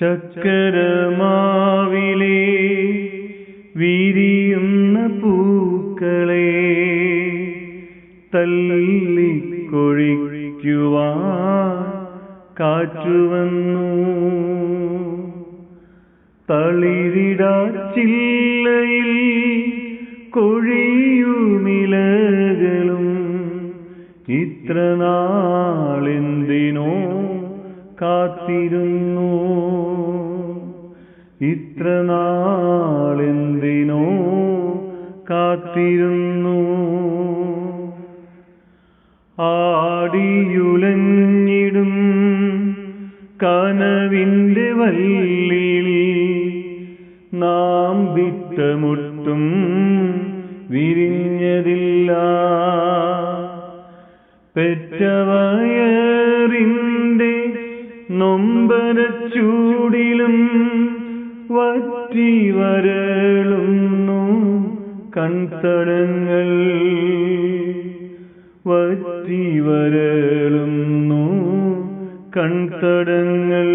ചക്കരമാവിലെ വിരിയുന്ന പൂക്കളെ തല്ലിക്കൊഴിക്കുവാൻ കാറ്റുവന്നു. തളിരിടാച്ചില്ലയിൽ കൊഴിയുമിലകളും ഇത്ര കാത്തിരുന്നു. ഇത്ര നാളെന്തിനോ കാത്തിരുന്നു. ആടിയുലഞ്ഞിടും കനവിന്റെ വല്ലിൽ നാം വിട്ടമുട്ടും വിരിഞ്ഞതില്ല. പെറ്റവയറിന്റെ നൊമ്പരച്ചൂടിലും വറ്റി വരളുന്നു കൺതടങ്ങൾ. വറ്റി വരളുന്നു കൺതടങ്ങൾ.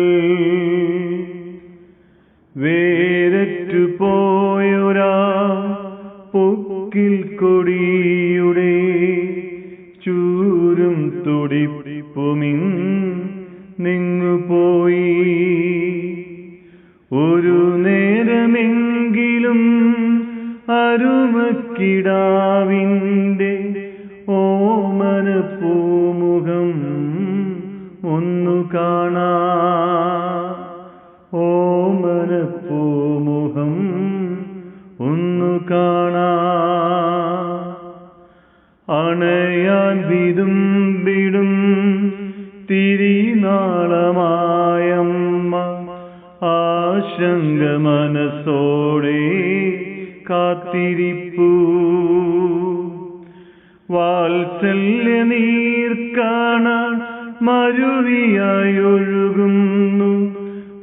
വേരറ്റു പോയൊരാ പൊക്കിൽ കൊടിയുടെ ചൂരും തുടിപ്പുമിൻ അരുമക്കിടാവിന്റെ ഓമന പൂമുഖം ഒന്നു കാണാ. ഓമന പൂമുഖം ഒന്നു കാണാ. അണയാൻ വിതും വിടും തിരിനാളമായമ്മ ആശങ്ക മനസ്സോടെ കാത്തിരിപ്പൂ. വാത്സല്യ നീർ കാണാൻ മരുവിയായൊഴുകുന്നു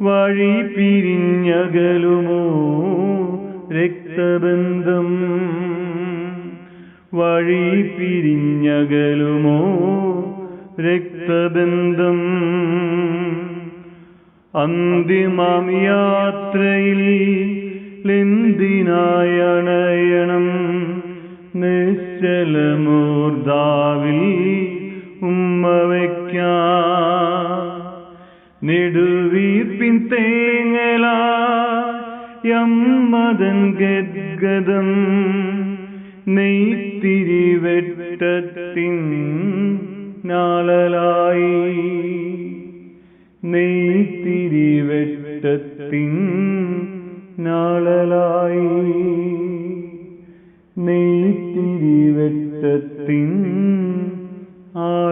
വഴി പിരിഞ്ഞകലുമോ രക്തബന്ധം? വഴി പിരിഞ്ഞകലുമോ രക്തബന്ധം? അന്തിമാം യാത്രയിൽ ലെന്തിനായണയണം നിശ്ചലമൂർദാവിൽ ഉമ്മ വയ്ക്കാ. നെടുവീർപ്പിൻ തേങ്ങലായമ്മതൻ ഗദ്ഗതം നെയ്ത്തിരി വെട്ടത്തിൻ നാളലായി നെയ്ത്തിരി നാളലായി നെയ്ത്തിരി വെട്ടത്തിൻ ആളലായി